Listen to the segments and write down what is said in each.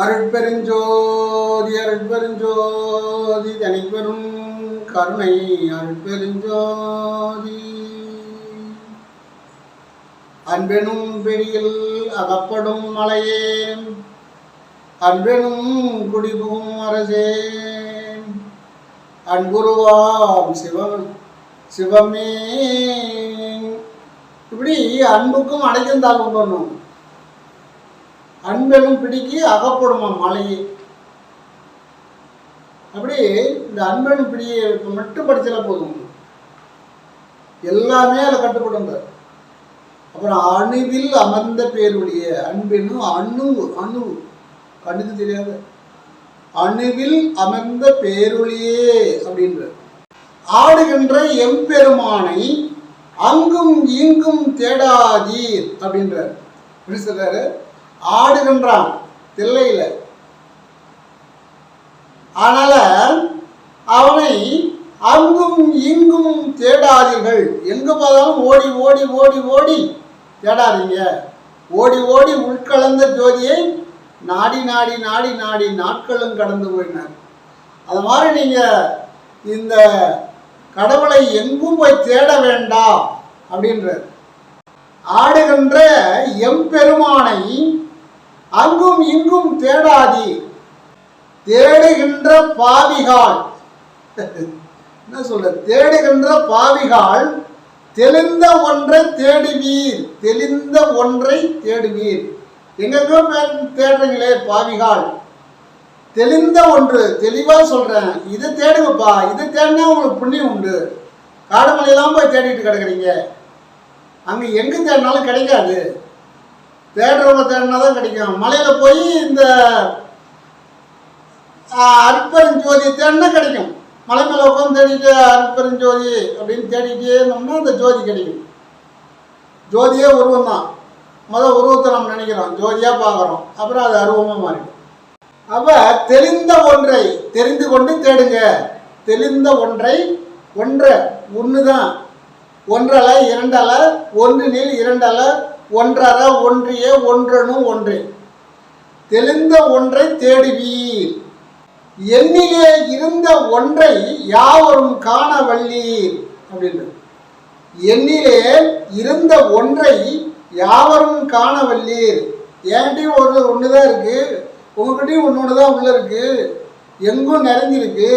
அருட்பெருஞ்சோதி அருட்பெருஞ்சோதி தனிப்பெரும் கருணை அருட்பெருஞ்சோதி. அன்பெனும் பிடியில் அகப்படும் மலையே அன்பெனும் குடிபுகும் அரசே. அன்புருவாம் சிவம் சிவமே. இப்படி அன்புக்கும் அடைக்கும் தாழ்வு பண்ணும் அன்பெனும் பிடிக்கு அகப்படுமா மலையை? அப்படி இந்த அன்பெனும் பிடியை மட்டும் படிச்சா போதும். எல்லாமே அதில் கட்டுப்படுங்க அப்புறம் அணுவில் அமர்ந்த பேருடைய அன்பெனும் அணு அணு. கண்ணுக்கு தெரியாது. அணுவில் அமர்ந்த பேரொளியே அப்படின்ற ஆடுகின்ற எம்பெருமானை அங்கும் இங்கும் தேடாதீர் அப்படின்றார். எப்படி சொல்றாரு? ஆடுகின்றான் தில்லையில். அதனால அவனை அங்கும் இங்கும் தேடாதீர்கள். எங்கு பார்த்தாலும் ஓடி ஓடி ஓடி ஓடி தேடாதீங்க. ஓடி ஓடி உட்கலந்த ஜோதியை நாடி நாடி நாடி நாடி நாட்களும் கடந்து போயினார். அது மாதிரி நீங்க இந்த கடவுளை எங்கும் போய் தேட வேண்டாம் அப்படின்றார். ஆடுகின்ற எம்பெருமானை அங்கும் இங்கும் தேடாதி. தேடுகின்ற பாவிகால் என்ன சொல்ற? தேடுகின்ற பாவிகால் தெளிந்த ஒன்றை தேடுவீர். தெளிந்த ஒன்றை தேடுவீர். எங்கெங்கோ தேடுறீங்களே பாவிகால் தெளிந்த ஒன்று. தெளிவாக சொல்றேன். இதை தேடுங்கப்பா. இதை தேடினா உங்களுக்கு புண்ணியம் உண்டு. காடுமலையெல்லாம் போய் தேடிட்டு கிடக்குறீங்க. அங்கே எங்கே தேடினாலும் கிடைக்காது. தேடுறவங்க தேடினா தான் கிடைக்கும். மலையில் போய் இந்த அற்பரஞ்சோதி தேடினா கிடைக்கும். மலை மேலே உட்காந்து தேடிட்டு அற்பரஞ்சோதி அப்படின்னு தேடிட்டே இருந்தோம்னா அந்த ஜோதி கிடைக்கும். ஜோதியே உருவம் தான். முதல் உருவத்தை நம்ம நினைக்கிறோம். ஜோதியாக பார்க்குறோம். அப்புறம் அது அருவமாக மாறிடும். அப்போ தெளிந்த ஒன்றை தெரிந்து கொண்டு தேடுங்க. தெளிந்த ஒன்றை ஒன்றை ஒன்று தான் ஒன்றலை இரண்டலை ஒன்று நீள் இரண்டலை ஒன்றர ஒன்றிய ஒன்றனும் ஒன்றே. தெளிந்த ஒன்றை தேடுவீர். எண்ணிலே இருந்த ஒன்றை யாவரும் காண வல்லீர் அப்படின்னு எண்ணிலே இருந்த ஒன்றை யாவரும் காண வல்லீர். என்கிட்டயும் ஒரு ஒன்று தான் இருக்கு? உங்ககிட்டயும் ஒன்று ஒன்று தான் உள்ள இருக்கு. எங்கும் நிறைஞ்சிருக்கு.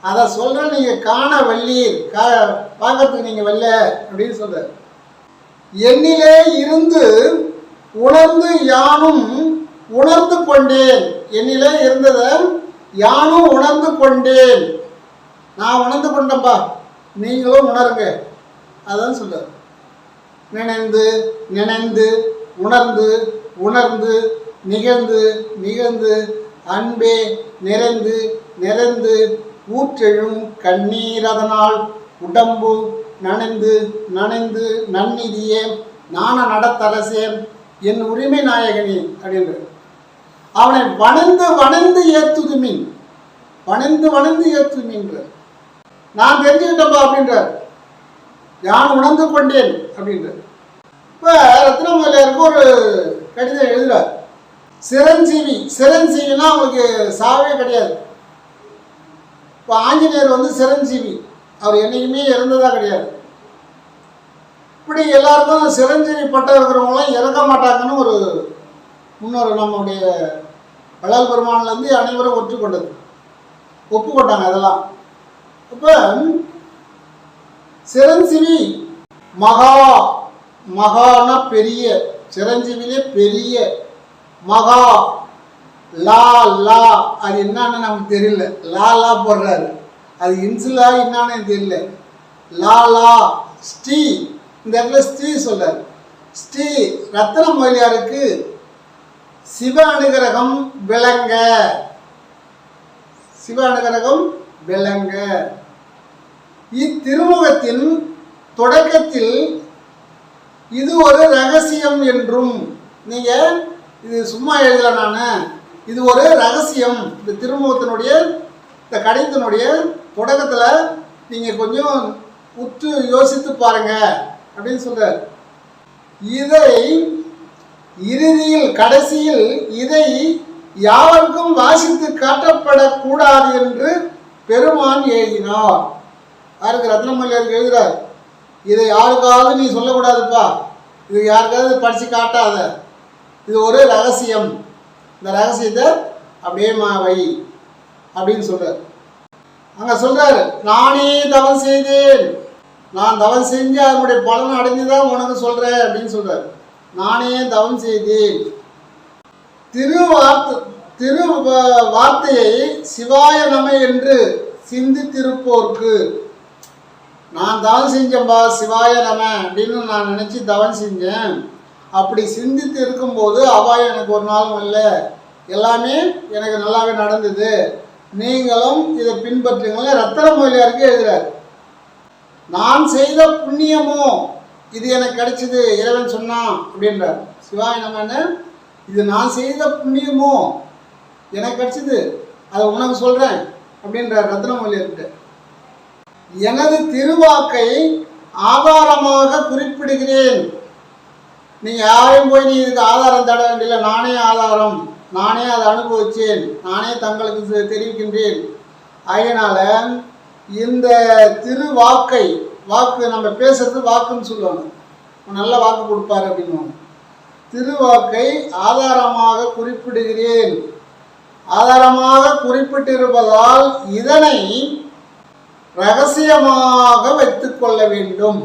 அதை சொல்கிறேன் நீங்கள் காண வல்லீர். கா பார்க்கறதுக்கு நீங்கள் வரல அப்படின்னு சொல்கிறார் என்னிலே இருந்து உணர்ந்து யானும் உணர்ந்து கொண்டேன். என்னிலே இருந்ததை யானும் உணர்ந்து கொண்டேன். நான் உணர்ந்து கொண்டேன்ப்பா நீங்களும் உணருங்க. அதான் சொல்றார். நினைந்து நினைந்து உணர்ந்து உணர்ந்து நிகழ்ந்து நிகழ்ந்து அன்பே நிறைந்து நிறைந்து ஊற்றெழும் கண்ணீர் அதனால் உடம்பு நனைந்து நனைந்து நன்னிதியே நான நடத்தரசே என் உரிமை நாயகனே அப்படின்ற. அவனை வணந்து வணந்து ஏத்துதுமின். வணந்து வணந்து மீன்ற நான் தெரிஞ்சுக்கிட்டப்பா அப்படின்றார். யான் உணர்ந்து கொண்டேன் அப்படின்றார் இப்போ ரத்னமலையாருக்கு ஒரு கடிதம் எழுதுறார். சிரஞ்சீவி சிரஞ்சீவினா அவங்களுக்கு சாவே கிடையாது. இப்போ ஆஞ்சநேயர் வந்து சிரஞ்சீவி. அவர் என்றைக்குமே இறந்ததாக கிடையாது. இப்படி எல்லாருக்கும் சிரஞ்சீவி பட்டம் இருக்கிறவங்களாம் இறக்க மாட்டாங்கன்னு ஒரு முன்னொரு நம்முடைய வள்ளல் பெருமானிலேருந்து அனைவரும் ஒற்றுக்கொண்டது. ஒப்புக்கொண்டாங்க அதெல்லாம். இப்போ சிரஞ்சீவி மகா மகானா பெரிய சிரஞ்சீவிலே பெரிய மகா லா லா அது என்னன்னு நமக்கு தெரியல. லா லா போடுறாரு. அது இன்சுலா என்னன்னு எனக்கு தெரியல. லா லா ஸ்ரீ இந்த இடத்துல ஸ்ரீ சொல்றாரு ஸ்ரீ ரத்ன மொழியாருக்கு சிவ அனுகிரகம் விளங்க. சிவ அனுகிரகம் விளங்க. இத்திருமுகத்தின் தொடக்கத்தில் இது ஒரு ரகசியம் என்றும். நீங்க இது சும்மா எழுதல நான். இது ஒரு ரகசியம். இந்த திருமுகத்தினுடைய இந்த கடிதத்தினுடைய தொடக்கத்தில் நீங்கள் கொஞ்சம் உற்று யோசித்து பாருங்க அப்படின்னு சொல்றார். இதை இறுதியில் கடைசியில் இதை யாவருக்கும் வாசித்து காட்டப்படக்கூடாது என்று பெருமான் எழுதினார். யாருக்கு ரத்னமல்லியர் எழுதுகிறார் இதை யாருக்காவது நீ சொல்லக்கூடாதுப்பா. இது யாருக்காவது படித்து காட்டாத. இது ஒரு ரகசியம். இந்த ரகசியத்தை அப்படியே மாவை அப்படின்னு சொல்றாரு. அங்க சொல்றாரு நானே தவம் செய்தேன். நான் தவம் செஞ்சு அதனுடைய பலன் அடைஞ்சுதான் உனக்கு சொல்றேன் அப்படின்னு சொல்றாரு. நானே தவம் செய்தேன். திரு வார்த்தை திரு வ- வார்த்தையை சிவாய நம என்று சிந்தித்திருப்போர்க்கு. நான் தவம் செஞ்சேன்பா சிவாய நம அப்படின்னு நான் நினச்சி தவம் செஞ்சேன். அப்படி சிந்தித்து இருக்கும்போது அபாயம் எனக்கு ஒரு நாளும் இல்லை. எல்லாமே எனக்கு நல்லாவே நடந்தது. நீங்களும் இதை பின்பற்றுங்கள். ரத்தன மொழியாருக்கு எழுதுறார் நான் செய்த புண்ணியமோ இது எனக்கு கிடைச்சது இறைவன் சொன்னான் அப்படின்றார். சிவாய நம்ம இது நான் செய்த புண்ணியமோ எனக்கு கிடைச்சது அதை உனக்கு சொல்கிறேன் அப்படின்றார் ரத்னமொழியர்கிட்ட எனது திருவாக்கை ஆதாரமாக குறிப்பிடுகிறேன். நீங்கள் யாரையும் போய் நீ இதுக்கு ஆதாரம் தட வேண்டியதில்லை நானே ஆதாரம். நானே அதை அனுபவிச்சேன். நானே தங்களுக்கு தெரிவிக்கின்றேன். அதனால் இந்த திருவாக்கை வாக்கு நம்ம பேசுறது வாக்குன்னு சொல்லுவாங்க. நல்ல வாக்கு கொடுப்பாரு அப்படின்னு திருவாக்கை ஆதாரமாக குறிப்பிடுகிறேன். ஆதாரமாக குறிப்பிட்டிருப்பதால் இதனை ரகசியமாக வைத்துக்கொள்ள வேண்டும்.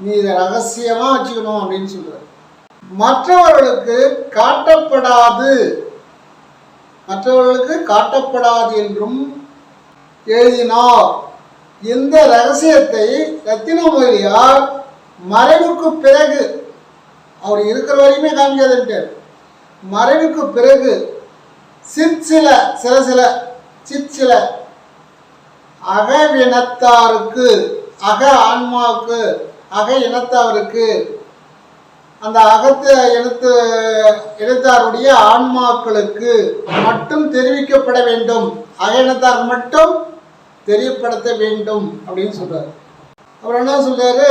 நீ இதை ரகசியமாக வச்சுக்கணும் அப்படின்னு சொல்றாரு. மற்றவர்களுக்கு காட்டப்படாது. மற்றவர்களுக்கு காட்டப்படாது என்றும் எழுதினார். இந்த ரகசியத்தை ரத்தினமொழியார் மறைவுக்கு பிறகு அவர் இருக்கிற வரையுமே காமிக்காதுன்ட்டு மறைவுக்கு பிறகு சிற்சில சில சில சிற்சில அகவினத்தாருக்கு அக ஆன்மாவுக்கு அக இனத்தாருக்கு அந்த அகத்து எழுத்து எழுத்தாருடைய ஆன்மாக்களுக்கு மட்டும் தெரிவிக்கப்பட வேண்டும். அக மட்டும் தெரியப்படுத்த வேண்டும் அப்படின்னு சொல்றாரு. அப்புறம் என்ன சொல்றாரு?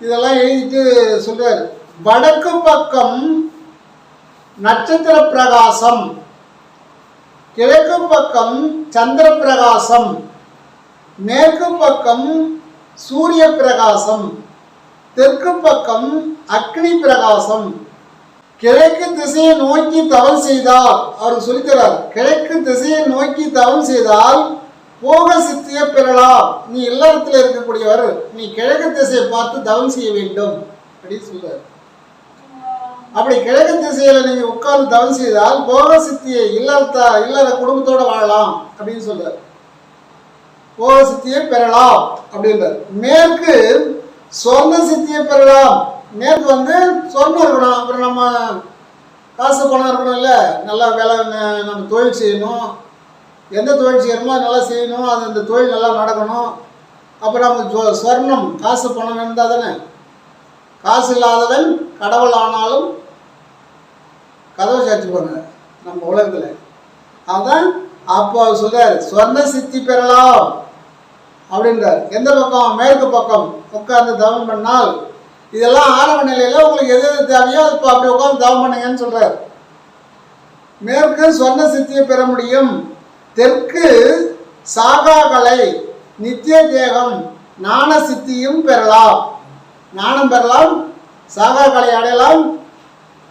இதெல்லாம் எழுதிட்டு சொல்றாரு. வடக்கு பக்கம் நட்சத்திர பிரகாசம் கிழக்கு பக்கம் சந்திர பிரகாசம் மேற்கு பக்கம் சூரிய பிரகாசம். தெற்கு பக்கம் அக்னி பிரகாசம். கிழக்கு திசையை நோக்கி தவம் செய்தால் அவர் சொல்லித்தரார் கிழக்கு திசையை நோக்கி தவம் செய்தால் போக சித்தியை பெறலாம். நீ இல்லறத்தில் இருக்கக்கூடியவர் நீ கிழக்கு திசையை பார்த்து தவம் செய்ய வேண்டும். அப்படின்னு சொல்றார். அப்படி கிழக்கு திசையில நீங்க உட்கார்ந்து தவம் செய்தால் போக சித்தியை இல்லறத்த இல்லற குடும்பத்தோட வாழலாம் அப்படின்னு சொல்றார். போக சித்தியை பெறலாம் அப்படின்றார். மேற்கு சொர்ண சித்தியை பெறலாம். நேற்று வந்து சொர்ணம் இருக்கணும். அப்புறம் நம்ம காசு பணம் இருக்கணும்ல நல்லா வேலை நம்ம தொழில் செய்யணும். எந்த தொழில் செய்யணுமோ அது நல்லா செய்யணும். அது அந்த தொழில் நல்லா நடக்கணும். அப்புறம் நம்ம சொர்ணம் காசு பணம் இருந்தால் தானே? காசு இல்லாதவன் கடவுள் ஆனாலும் கதவை சாச்சுப்பாங்க நம்ம உலகத்தில். அதான் அப்போ சொல்றாரு சொர்ண சித்தி பெறலாம். அப்படின்றார். எந்த பக்கம்? மேற்கு பக்கம். உட்கார்ந்து தவம் பண்ணால் இதெல்லாம் ஆரம்ப நிலையில உங்களுக்கு எது எது தேவையோ இப்போ அப்படி உட்காந்து தவம் பண்ணுங்கன்னு சொல்றார். மேற்கு சொர்ண சித்தியை பெற முடியும். தெற்கு சாகாகலை நித்திய தேகம் ஞான சித்தியும் பெறலாம். நாணம் பெறலாம் சாகா அடையலாம்.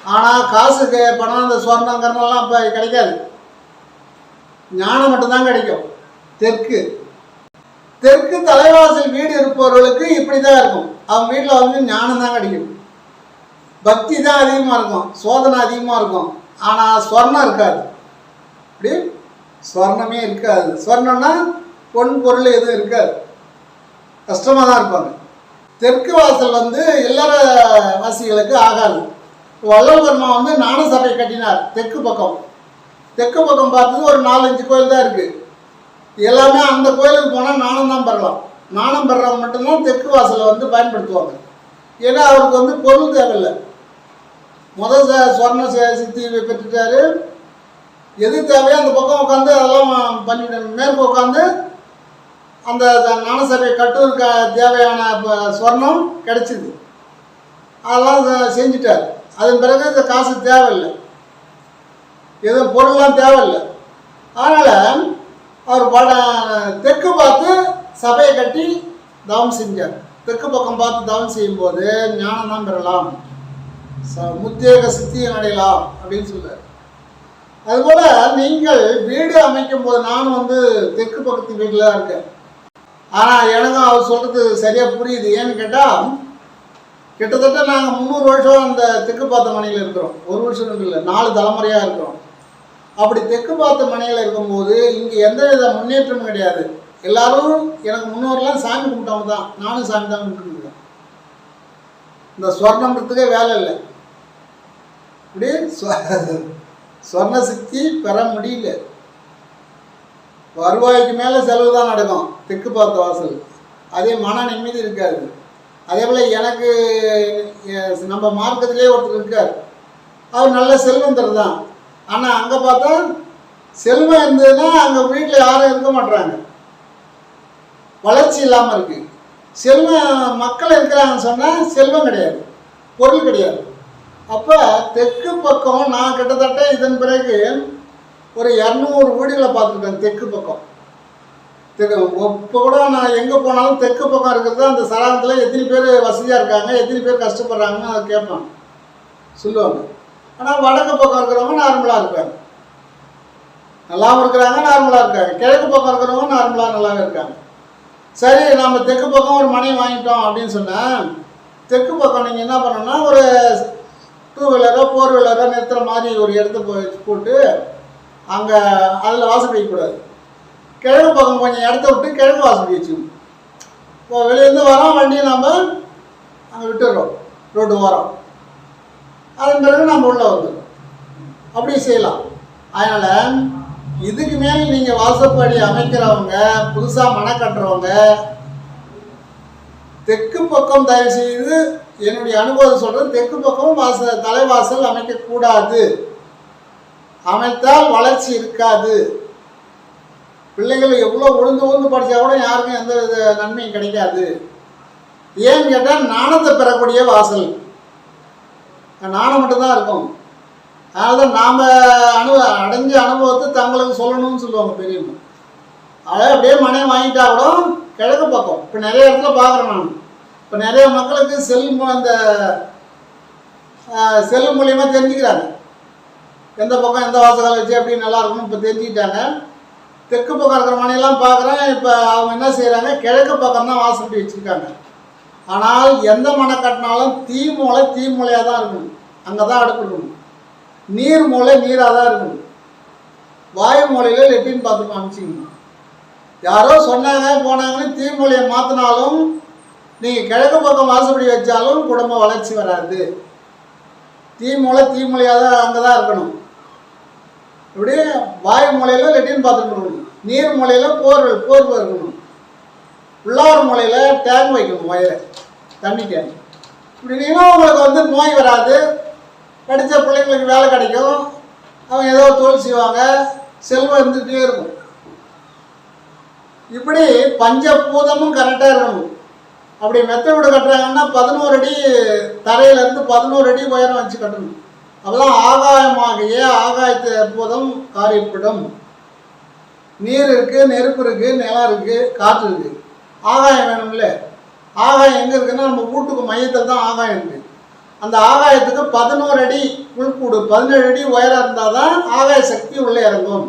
ஆனால் காசுக்கு பணம் அந்த சொர்ணம் இப்போ கிடைக்காது. ஞானம் மட்டும்தான் கிடைக்கும். தெற்கு தெற்கு தலைவாசல் வீடு இருப்பவர்களுக்கு இப்படி தான் இருக்கும். அவங்க வீட்டில் வந்து ஞானம் தான் கிடைக்கும் பக்தி தான் அதிகமாக இருக்கும். சோதனை அதிகமாக இருக்கும். ஆனால் ஸ்வர்ணம் இருக்காது. இப்படி ஸ்வர்ணமே இருக்காது. ஸ்வர்ணம்னா பொன் பொருள் எதுவும் இருக்காது. கஷ்டமாக தான் இருப்பாங்க. தெற்கு வாசல் வந்து இல்லற வாசிகளுக்கு ஆகாது. வள்ளல் பெருமா வந்து ஞான சபை கட்டினார். தெற்கு பக்கம். தெற்கு பக்கம் பார்த்தது ஒரு நாலஞ்சு கோயில் தான் இருக்குது எல்லாமே அந்த கோயிலுக்கு போனால் நாணம் தான் பெறலாம். நாணம் பெறவங்க மட்டும்தான் தெற்கு வாசலை வந்து பயன்படுத்துவாங்க. ஏன்னா அவருக்கு வந்து பொருள் தேவையில்லை. முதல் ச- சொர்ண சித்தி பெற்றுட்டாரு. எது தேவையோ அந்த பக்கம் உட்காந்து அதெல்லாம் பண்ணிட்டு மேற்கு உட்காந்து அந்த த- கட்டுவதற்கு தேவையான இப்போ சொர்ணம் கிடைச்சிது. அதெல்லாம் செஞ்சிட்டார் செஞ்சுட்டார். அதன் பிறகு இந்த காசு தேவையில்லை. எதுவும் பொருள்லாம் தேவையில்லை. அதனால் அவர் வட தெற்கு பார்த்து சபையை கட்டி தவம் செஞ்சார். தெற்கு பக்கம் பார்த்து தவம் செய்யும்போது ஞானம் தான் பெறலாம். ச முத்தேக சித்தியை அடையலாம் அப்படின்னு சொல்றாரு. அதுபோல் நீங்கள் வீடு அமைக்கும் போது நானும் வந்து தெற்கு பக்கத்து வீட்டில் தான் இருக்கேன். ஆனால் எனக்கும் அவர் சொல்கிறது சரியாக புரியுது. ஏன்னு கேட்டால் கிட்டத்தட்ட நாங்கள் முந்நூறு வருஷம் அந்த தெற்கு பார்த்த மனையில் இருக்கிறோம். ஒரு வருஷம் இல்லை நாலு தலைமுறையாக இருக்கிறோம். அப்படி தெற்கு பார்த்த மனையில் இருக்கும்போது இங்கே எந்த வித முன்னேற்றமும் கிடையாது. எல்லாரும் எனக்கு முன்னோர்லாம் சாமி கும்பிட்டவங்க தான். நானும் சாமி தான் கும்பிட்டுருக்கேன். இந்த ஸ்வர்ணம்ன்றதுக்கே வேலை இல்லை. இப்படி ஸ்வ- சொர்ண சக்தி பெற முடியல. வருவாய்க்கு மேலே செலவு தான் நடக்கும் தெற்கு பார்த்த வாசல். அதே மன நிம்மதி இருக்காது. அதே போல் எனக்கு நம்ம மார்க்கத்திலே ஒருத்தர் இருக்கார். அவர் நல்ல செல்வந்தர் தான். ஆனால் அங்கே பார்த்தா செல்வம் இருந்ததுன்னா அங்கே வீட்டில் யாரும் இருக்க மாட்டுறாங்க வளர்ச்சி இல்லாமல் இருக்கு. செல்வம் மக்கள் இருக்கிறாங்கன்னு சொன்னால் செல்வம் கிடையாது. பொருள் கிடையாது. அப்போ தெற்கு பக்கம் நான் கிட்டத்தட்ட இதன் பிறகு ஒரு இரநூறு வீடுகளை பார்த்துருக்கேன் தெற்கு பக்கம். தெற்கு இப்போ கூட நான் எங்கே போனாலும் தெற்கு பக்கம் இருக்கிறது அந்த சராகத்தில் எத்தனை பேர் வசதியாக இருக்காங்க எத்தனை பேர் கஷ்டப்படுறாங்கன்னு அதை கேட்பாங்க. சொல்லுவாங்க. ஆனால் வடக்கு பக்கம் இருக்கிறவங்க நார்மலாக இருக்காங்க. நல்லாவும் இருக்கிறாங்க நார்மலாக இருக்காங்க. கிழக்கு பக்கம் இருக்கிறவங்க நார்மலாக நல்லாவே இருக்காங்க. சரி நம்ம தெற்கு பக்கம் ஒரு மனை வாங்கிட்டோம் அப்படின்னு சொன்னால் தெற்கு பக்கம் நீங்கள் என்ன பண்ணணும்னா ஒரு டூ வீலரோ ஃபோர் வீலரோ நிறுத்துகிற மாதிரி ஒரு இடத்த போய் போட்டு அங்கே அதில் வாசல் வைக்கக்கூடாது. கிழக்கு பக்கம் கொஞ்சம் இடத்த விட்டு கிழக்கு வாசல் வச்சுக்கணும். இப்போ வெளியேருந்து வரோம் வண்டியை நம்ம அங்கே விட்டுடுறோம். ரோடு ஓரம் அதன் பிறகு நம்ம உள்ளே வந்துடும் அப்படி செய்யலாம். அதனால் இதுக்கு மேல் நீங்கள் வாசப்படி அமைக்கிறவங்க புதுசாக மன கட்டுறவங்க தெற்கு பக்கம் தயவு செய்து என்னுடைய அனுபவம் சொல்கிறது தெற்கு பக்கம் வாச தலைவாசல் அமைக்கக்கூடாது. அமைத்தால் வளர்ச்சி இருக்காது. பிள்ளைகள் எவ்வளோ உழுந்து உழுந்து படித்தா கூட யாருக்கும் எந்த வித நன்மையும் கிடைக்காது. ஏன்னு கேட்டால் நாணத்தை பெறக்கூடிய வாசல். நாணம் மட்டும்தான் இருக்கும். அதனால தான் நாம் அனு அடைஞ்ச அனுபவத்தை தங்களுக்கு சொல்லணும்னு சொல்லுவாங்க பெரியவங்க. அதை அப்படியே மனை வாங்கிட்டா கூட கிழக்கு பக்கம். இப்போ நிறைய இடத்துல பார்க்குறேன் நான். இப்போ நிறைய மக்களுக்கு செல் அந்த செல் மூலயமா தெரிஞ்சுக்கிறாங்க. எந்த பக்கம் எந்த வாசகால் வச்சு எப்படி நல்லா இருக்கும்னு இப்போ தெரிஞ்சுக்கிட்டாங்க. தெற்கு பக்கம் இருக்கிற மனையெல்லாம் பார்க்குறேன். இப்போ அவங்க என்ன செய்கிறாங்க கிழக்கு பக்கம் தான் வாசல் வச்சுருக்காங்க. ஆனால் எந்த மனை கட்டினாலும் தீ மூலை தீ மூலையாக தான் இருக்கணும் அங்கே தான் அடுக்கணும். நீர் மூலை நீராக தான் இருக்கணும் வாயு மூலையில் லெட்டின் பார்த்து அமைச்சிக்கணும் யாரோ சொன்னாங்க போனாங்கன்னு தீ மூலையை மாற்றினாலும் நீங்கள் கிழக்கு பக்கம் வாசப்படி வச்சாலும் குடும்ப வளர்ச்சி வராது. தீ மூலை தீ மூலையாக தான் அங்கே தான் இருக்கணும். இப்படி வாயு மூலையில் லெட்டின் பாத்ரூம் இருக்கணும். நீர் மூலையில் போர் போர்வை இருக்கணும். உள்ளார் மூலையில் டேங்க் வைக்கணும் வயலை தண்ணி டேங்க் இப்படி உங்களுக்கு வந்து நோய் வராது. படித்த பிள்ளைங்களுக்கு வேலை கிடைக்கும். அவங்க ஏதோ தொழில் செய்வாங்க. செல்வம் இருந்துகிட்டே இருக்கும். இப்படி பஞ்சபூதமும் கரெக்டாக இருக்கணும். அப்படி மெத்த வீடு கட்டுறாங்கன்னா பதினோரு அடி தரையிலேருந்து பதினோரு அடி உயரம் வச்சு கட்டணும். அப்போதான் ஆகாயமாகிய ஆகாயத்தை பூதம் காரியப்படும் நீர் இருக்கு நெருப்பு இருக்கு நிலம் இருக்குது காற்று இருக்குது ஆகாயம் வேணும்ல. ஆகாயம் எங்கே இருக்குன்னா நம்ம வீட்டுக்கு மையத்தில் தான் ஆகாயம் இருக்கு. அந்த ஆகாயத்துக்கு பதினோரு அடி உள்கூடு பதினேழு அடி உயரம் இருந்தால் தான் ஆகாய சக்தி உள்ளே இறங்கும்.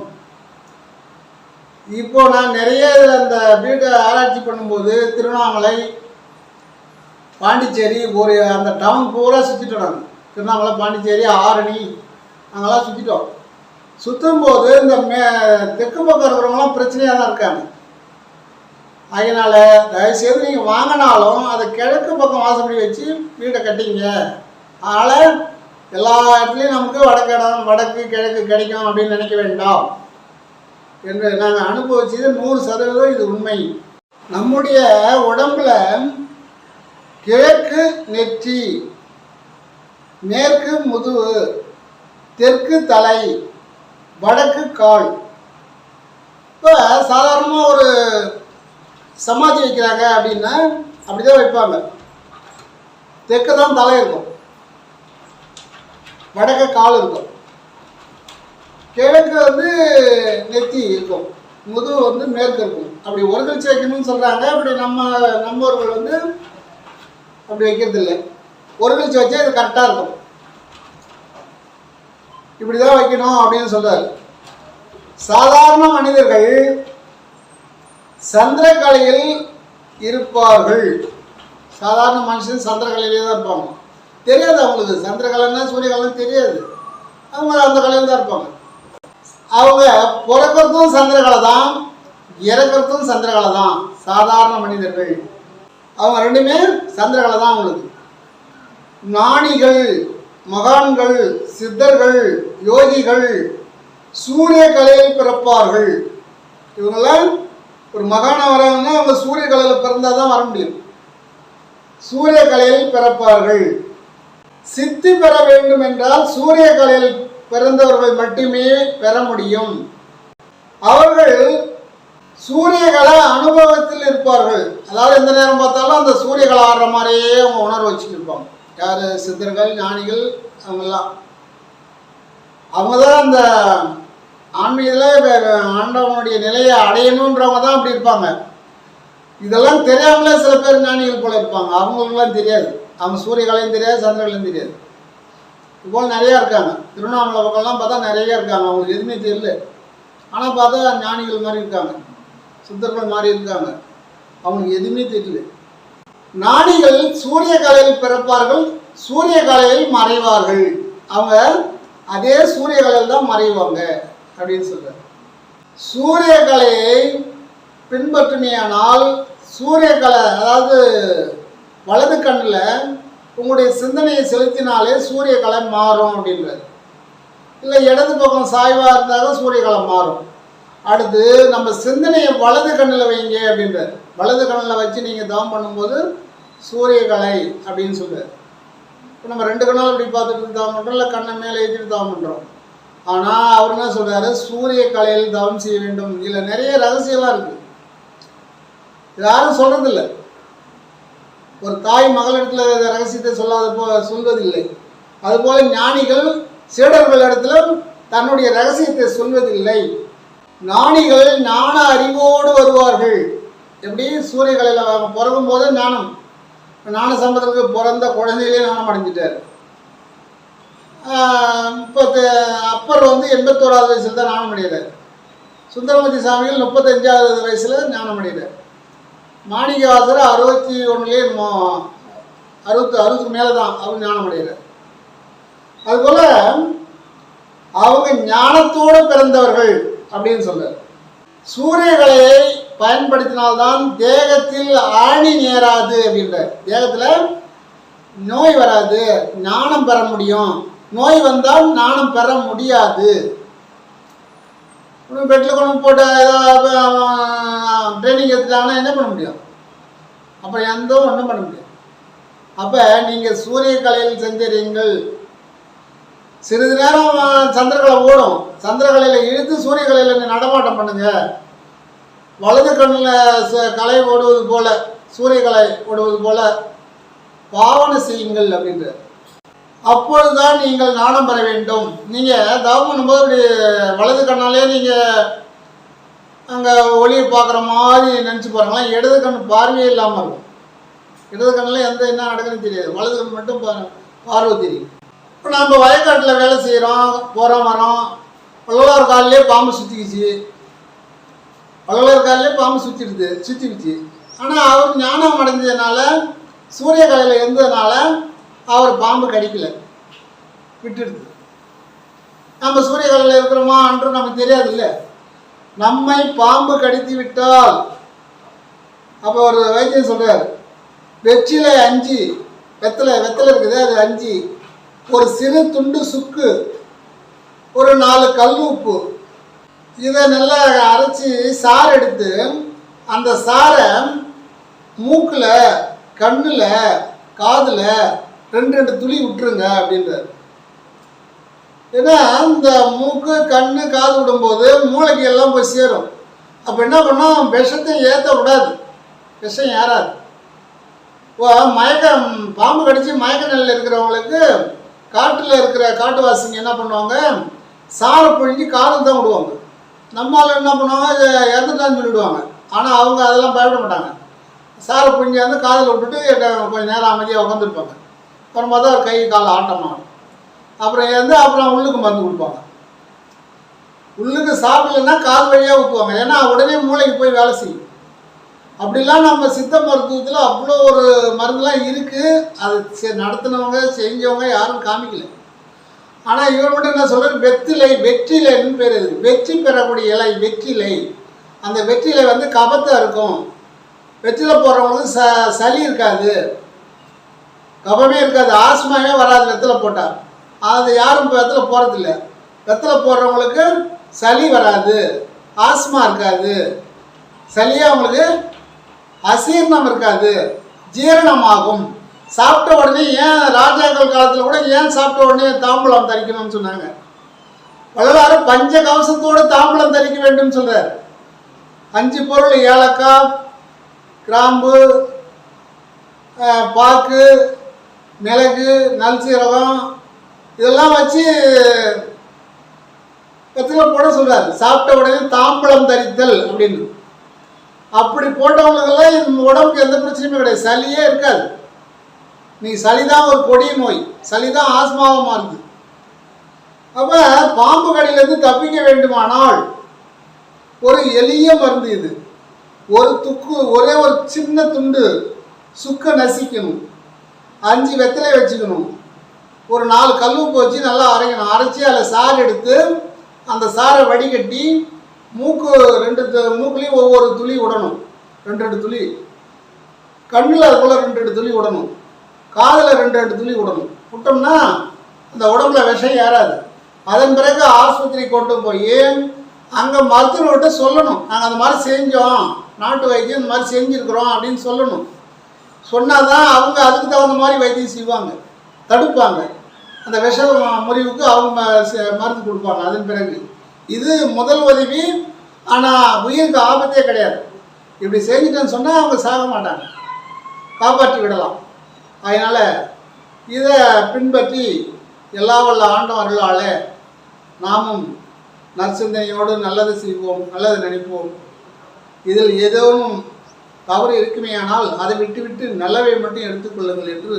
இப்போ நான் நிறைய அந்த வீட்டை ஆராய்ச்சி பண்ணும்போது திருவண்ணாமலை பாண்டிச்சேரி ஒரு அந்த டவுன் பூரா சுற்றிட்டோம் நாங்கள் திருவண்ணாமலை பாண்டிச்சேரி ஆரணி அங்கெல்லாம் சுற்றிட்டோம் சுற்றும் போது இந்த மே தெற்கு பக்கம் இருக்கிறவங்களாம் பிரச்சனையாக தான் இருக்காங்க. அதனால் தயவுசெய்து நீங்கள் வாங்கினாலும் அதை கிழக்கு பக்கம் வாசப்படி வச்சு வீட்டை கட்டிங்க. அதனால் எல்லா இடத்துலையும் நமக்கு வடக்கு இடம் வடக்கு கிழக்கு கிடைக்கும் அப்படின்னு நினைக்க வேண்டாம். என்று நாங்கள் அனுபவிச்சது நூறு சதவீதம் இது உண்மை. நம்முடைய உடம்புல கிழக்கு நெற்றி மேற்கு முதுகு தெற்கு தலை வடக்கு கால். இப்போ சாதாரணமாக ஒரு சமாதி வைக்கிறாங்க அப்படின்னா அப்படிதான் வைப்பாங்க. தெற்கு தான் தலை இருக்கும். வடக்க கால் இருக்கும். கிழக்கு வந்து நெத்தி இருக்கும். முதுகு வந்து மேற்கு இருக்கும். அப்படி ஒரு கழிச்சு வைக்கணும்னு சொல்கிறாங்க அப்படி நம்ம நம்மவர்கள் வந்து அப்படி வைக்கிறது இல்லை ஒரு கழிச்சு வச்சா இது கரெக்டாக இருக்கும். இப்படி தான் வைக்கணும் அப்படின்னு சொல்றாரு. சாதாரண மனிதர்கள் சந்திரகலையில் இருப்பார்கள். சாதாரண மனுஷன் சந்திரகலையிலே தான் இருப்பாங்க. தெரியாது அவங்களுக்கு. சந்திரகலைன்னா சூரியகலைன்னு தெரியாது. அவங்க அந்த கலையில் தான் இருப்பாங்க. அவங்க பிறக்கிறதும் சந்திரகலை தான் இறக்கிறதும் சந்திரகலை தான் சாதாரண மனிதர்கள். அவங்க ரெண்டுமே சந்திரகலை தான் அவங்களுக்கு. ஞானிகள் மகான்கள் சித்தர்கள் யோகிகள் சூரிய கலையில் பிறப்பார்கள். இவங்கெல்லாம் ஒரு மகானா வராங்கன்னா அவங்க சூரிய கலையில் பிறந்தால் தான் வர முடியும். சூரிய கலையில் பிறப்பார்கள். சித்தி பெற வேண்டும் என்றால் சூரிய கலையில் பிறந்தவர்கள் மட்டுமே பெற முடியும். அவர்கள் சூரியகலை அனுபவத்தில் இருப்பார்கள். அதாவது எந்த நேரம் பார்த்தாலும் அந்த சூரியகலை ஆடுற மாதிரியே அவங்க உணர்வு வச்சுக்கிருப்பாங்க. யார்? சித்தர்கள் ஞானிகள் அவங்கெல்லாம். அவங்க தான் அந்த ஆன்மீகத்தில் ஆண்டவனுடைய நிலையை அடையணுன்றவங்க தான் அப்படி இருப்பாங்க. இதெல்லாம் தெரியாமலே சில பேர் ஞானிகள் போல இருப்பாங்க. அவங்களுக்குலாம் தெரியாது. அவங்க சூரியகலையும் தெரியாது சந்திரகலையும் தெரியாது. இதுபோல் நிறையா இருக்காங்க. திருவண்ணாமலை பக்கம்லாம் பார்த்தா நிறைய இருக்காங்க. அவங்களுக்கு எதுவுமே தெரியல. ஆனால் பார்த்தா ஞானிகள் மாதிரி இருக்காங்க. சித்தர்கள் மாதிரி இருக்காங்க. அவங்களுக்கு எதுவுமே தெரியல. ஞானிகள் சூரிய கலையில் பிறப்பார்கள் சூரிய கலையில் மறைவார்கள். அவங்க அதே சூரிய கலையில் தான் மறைவாங்க. அப்படின்னு சொல்ற சூரிய கலையை பின்பற்றினியானால் சூரிய கலை அதாவது வலது கண்ணில் உங்களுடைய சிந்தனையை செலுத்தினாலே சூரிய கலை மாறும் அப்படின்றது இல்லை இடது பக்கம் சாய்வாக இருந்தால் சூரிய கலை மாறும். அடுத்து நம்ம சிந்தனையை வலது கண்ணில் வைங்க அப்படின்றார். வலது கண்ணில் வச்சு நீங்கள் தவம் பண்ணும்போது சூரிய கலை அப்படின்னு சொல்றாரு. இப்போ நம்ம ரெண்டு கண்ணால் இப்படி பார்த்துட்டு தவம் பண்ணுறோம் இல்லை கண்ணை மேலே ஏற்றிட்டு தவம் பண்ணுறோம் ஆனால் அவர் என்ன சொல்றாரு? சூரிய கலையில் தவம் செய்ய வேண்டும். இதில் நிறைய ரகசியம்லாம் இருக்குது யாரும் சொல்றதில்லை. ஒரு தாய் மகளிடத்துல ரகசியத்தை சொல்லாத போ சொல்வதில்லை. அதுபோல ஞானிகள் சீடர்கள் இடத்துல தன்னுடைய ரகசியத்தை சொல்வதில்லை. ஞானிகள் ஞான அறிவோடு வருவார்கள். எப்படி? சூரியகலையில் பிறக்கும் போது ஞானம். ஞான சம்பந்தத்துக்கு பிறந்த குழந்தையிலே ஞானம் அடைஞ்சிட்டார். இப்போ அப்பர் வந்து எண்பத்தோராவது வயசுல தான் ஞானம் அடைகிறார். சுந்தரமூர்த்தி சாமிகள் முப்பத்தஞ்சாவது வயசுல ஞானம் அடைகிறார். மாணிக்கவாசர் அறுபத்தி ஒன்றுலேயே அறுபத்து அறுபதுக்கு மேலே தான் அவர் ஞானம் அடைகிறார். அதுபோல் அவங்க ஞானத்தோடு பிறந்தவர்கள் அப்படின்னு சொல்றார். சூரியகலையை பயன்படுத்தினால்தான் தேகத்தில் ஆணி நேராது அப்படின்றார். தேகத்தில் நோய் வராது ஞானம் பெற முடியும். நோய் வந்தால் நாணம் பெற முடியாது. பெட்டில் கொண்டு போட்ட ஏதாவது ட்ரைனிங் எடுத்துட்டாங்கன்னா என்ன பண்ண முடியும்? அப்போ எந்த ஒன்றும் பண்ண முடியும் அப்போ நீங்கள் சூரிய கலையில் செஞ்சறீங்கள் சிறிது நேரம் சந்திரகலை ஓடும். சந்திரகலையில் இழுத்து சூரிய கலையில் நடமாட்டம் பண்ணுங்க. வலது கண்ணில் கலை ஓடுவது போல சூரிய கலை ஓடுவது போல பாவனை செய்யுங்கள் அப்படின்ற அப்பொழுதுதான் நீங்கள் நாணம் பெற வேண்டும். நீங்கள் தவம் பண்ணும்போது அப்படி வலது கண்ணாலே நீங்கள் அங்கே ஒளியை பார்க்குற மாதிரி நினச்சி பாருங்களா இடது கண் பார்வையே இல்லாமல் இருக்கும். இடது கண்ணில் எந்த என்ன நடக்குதுன்னு தெரியாது. வலது கண் மட்டும் பார்வை தெரியும். இப்போ நம்ம வயக்காட்டில் வேலை செய்கிறோம் போகிறோம் வரோம். வள்ளலார் காலிலே பாம்பு சுற்றிக்கிச்சு வள்ளலார் காலிலே பாம்பு சுற்றிடுது சுற்றிக்கிச்சு ஆனால் அவர் ஞானம் அடைஞ்சதுனால சூரிய கலையில் இருந்ததுனால அவர் பாம்பு கடிக்கல. விட்டுடுது. நம்ம சூரிய கலையில் இருக்கிறோமா என்று நமக்கு தெரியாது இல்லை நம்மை பாம்பு கடித்து விட்டால் அப்போ ஒரு வைத்தியம் சொல்கிறார் வெற்றிலை அஞ்சு வெத்தலை வெத்தலை இருக்குது அது அஞ்சு. ஒரு சிறு துண்டு சுக்கு ஒரு நாலு கல் உப்பு. இதை நல்லா அரைச்சி சாறு எடுத்து அந்த சாரை மூக்கில் கண்ணில் காதில் ரெண்டு ரெண்டு துளி விட்டுருங்க அப்படின்றார். ஏன்னா இந்த மூக்கு கண்ணு காது விடும்போது மூளைக்கு எல்லாம் போய் சேரும். அப்போ என்ன பண்ணோம்? விஷத்தை ஏற்ற விடாது. விஷம் ஏறாது. இப்போ மயக்கம் பாம்பு கடிச்சு மயக்க நிலையில் இருக்கிறவங்களுக்கு காட்டில் இருக்கிற காட்டுவாசிங்க என்ன பண்ணுவாங்க? சாரை பிழிஞ்சு காதில் தான் விடுவாங்க. நம்மளால் என்ன பண்ணுவாங்க? இறந்துட்டான்னு சொல்லிவிடுவாங்க ஆனால் அவங்க அதெல்லாம் பயப்பட மாட்டாங்க. சாரை பிழிஞ்சாந்து காதில் விட்டுட்டு கொஞ்சம் நேரம் அமைதியாக உட்காந்துருப்பாங்க அப்புறம் பார்த்தா ஒரு கை கால் ஆட்டமாகும் அப்புறம் வந்து அப்புறம் உள்ளுக்கு மருந்து கொடுப்பாங்க. உள்ளுக்கு சாப்பிடலன்னா கால் வழியாக ஊற்றுவாங்க ஏன்னா உடனே மூளைக்கு போய் வேலை செய்யும். அப்படிலாம் நம்ம சித்த மருத்துவத்தில் அவ்வளோ ஒரு மருந்துலாம் இருக்குது அது நடத்தினவங்க செஞ்சவங்க யாரும் காமிக்கல. ஆனால் இவர் மட்டும் என்ன சொல்கிறது வெற்றிலை வெற்றிலைன்னு பேர் இது வெற்றி பெறக்கூடிய இலை வெற்றிலை. அந்த வெற்றிலை வந்து கபத்தை இருக்கும். வெற்றிலை போடுறவங்களுக்கு ச சளி இருக்காது. கபமே இருக்காது. ஆஸ்மாவே வராது. வெத்தலை போட்டால் அது யாரும் இப்போ வெத்தலை போகிறதில்ல வெத்தலை போடுறவங்களுக்கு சளி வராது. ஆஸ்மா இருக்காது. சளியே அவங்களுக்கு அசீர்ணம் இருக்காது. ஜீரணமாகும். சாப்பிட்ட உடனே ஏன் ராஜாக்கள் காலத்தில் கூட ஏன் சாப்பிட்ட உடனே தாம்பூலம் தரிக்கணும்னு சொன்னாங்க? வள்ளலாறு பஞ்ச கவசத்தோடு தாம்பூலம் தரிக்க வேண்டும் சொல்கிறார் அஞ்சு பொருள் ஏலக்காய் கிராம்பு பாக்கு மிளகு நல் சீரகம் இதெல்லாம் வச்சு கத்திரிக்காய் போட சொல்கிறார் சாப்பிட்ட உடனே தாம்பழம் தரித்தல் அப்படின்னு. அப்படி போட்டவங்களுக்கெல்லாம் இந்த உடம்புக்கு எந்த பிரச்சனையுமே கிடையாது. சளியே இருக்காது. நீ சளி தான் ஒரு கொடிய நோய். சளி தான் ஆஸ்மாவாக மாறுது. அப்போ பாம்பு கடியிலேருந்து தப்பிக்க வேண்டுமானால் ஒரு எளிய மருந்து இது. ஒரு துக்கு ஒரே ஒரு சின்ன துண்டு சுக்க நசிக்கணும். அஞ்சு வெத்தலை வச்சுக்கணும். ஒரு நாலு கல்லுப்பு வச்சு நல்லா அரைக்கணும். அரைச்சி அதில் சாறு எடுத்து அந்த சாறை வடிகட்டி மூக்கு ரெண்டு மூக்குலேயும் ஒவ்வொரு துளி விடணும். ரெண்டு ரெண்டு துளி. கண்ணில் அதுக்குள்ள ரெண்டு ரெண்டு துளி விடணும். காதில் ரெண்டு ரெண்டு துளி விடணும். விட்டோம்னா அந்த உடம்புல விஷம் ஏறாது. அதன் பிறகு ஆஸ்பத்திரி கொண்டு போய் அங்கே மருத்துவர்கிட்ட சொல்லணும். நாங்கள் அந்த மாதிரி செஞ்சோம். நாட்டு வைத்தியம் இந்த மாதிரி செஞ்சுருக்குறோம் அப்படின்னு சொல்லணும். சொன்னாதான் அவங்க அதுக்கு தகுந்த மாதிரி வைத்தியம் செய்வாங்க. தடுப்பாங்க. அந்த விஷ முறிவுக்கு அவங்க ம- மருந்து கொடுப்பாங்க அதன் பிறகு. இது முதல் உதவி. ஆனால் உயிருக்கு ஆபத்தே கிடையாது. இப்படி செஞ்சுட்டேன்னு சொன்னால் அவங்க சாக மாட்டாங்க. காப்பாற்றி விடலாம். அதனால் இதை பின்பற்றி எல்லா வல்ல ஆண்டவர்களால் நாமும் நற்சிந்தனையோடு நல்லது செய்வோம் நல்லது நினைப்போம். இதில் எதுவும் தவறு இருக்குமேயானால் அதை விட்டுவிட்டு நல்லவை மட்டும் எடுத்துக்கொள்ளுங்கள் என்று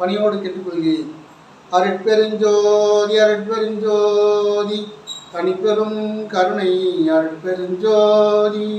பணியோடு கேட்டுக்கொள்கிறேன். அருட்பெருஞ்சோதி அருட்பெருஞ்சோதி தனிப்பெரும் கருணை அருட்பெருஞ்சோதி.